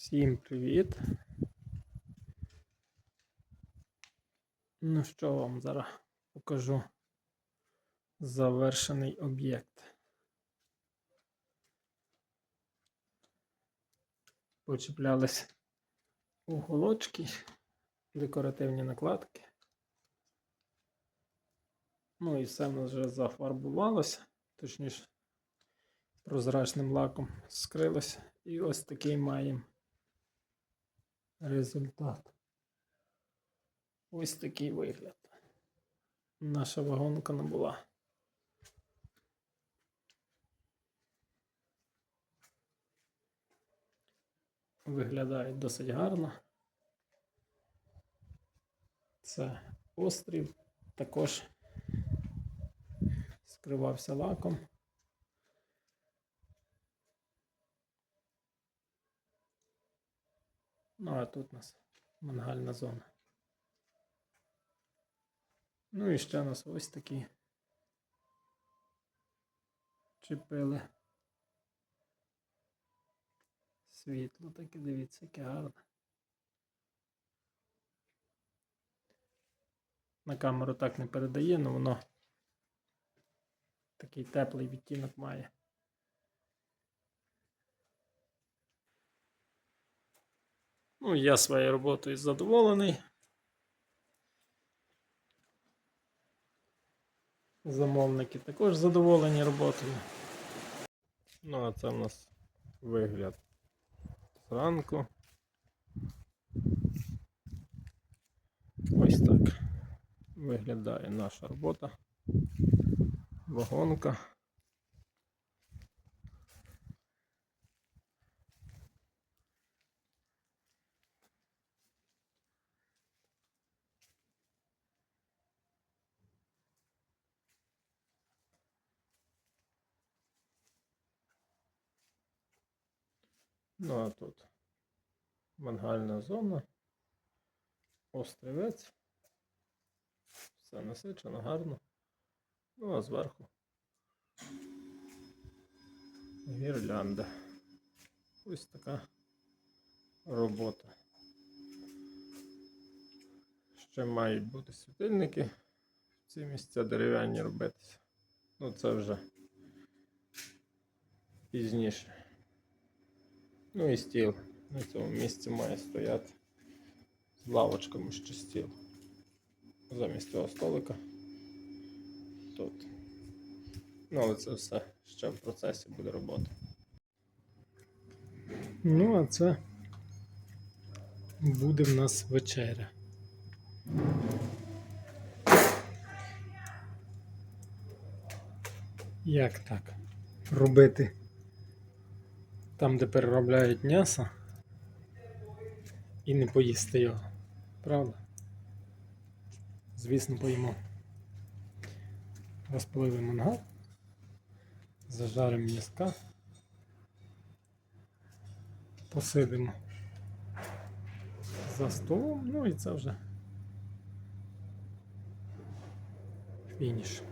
Всім привіт. Ну що вам зараз покажу завершений об'єкт. Почіплялись уголочки, декоративні накладки. Ну і все в нас вже зафарбувалося, точніше, прозрачним лаком скрилося. І ось такий маємо результат. Ось такий вигляд. Наша вагонка набула. Виглядає досить гарно. Це острів, також скривався лаком. Ну, а тут у нас мангальна зона. Ну і ще у нас ось такі чіпили. Світло таке, дивіться, яке гарне. На камеру так не передає, але воно такий теплий відтінок має. Ну, я своєю роботою задоволений. Замовники також задоволені роботою. Ну, а це в нас вигляд зранку. Ось так виглядає наша робота. Вагонка. Ну а тут мангальна зона, острівець. Все насичено, гарно. Ну а зверху гірлянда. Ось така робота. Ще мають бути світильники. Ці місця дерев'яні робитися. Ну це вже пізніше. Ну і стіл на цьому місці має стояти з лавочками ще стіл. Замість цього столика. Тут. Ну, але це все ще в процесі буде робота. Ну, а це буде в нас вечеря. Як так? Робити там, де переробляють м'ясо, і не поїсти його. Правда? Звісно, поїмо. Розпалили мангал, зажаримо м'язка, посидимо за столом, ну і це вже фініш.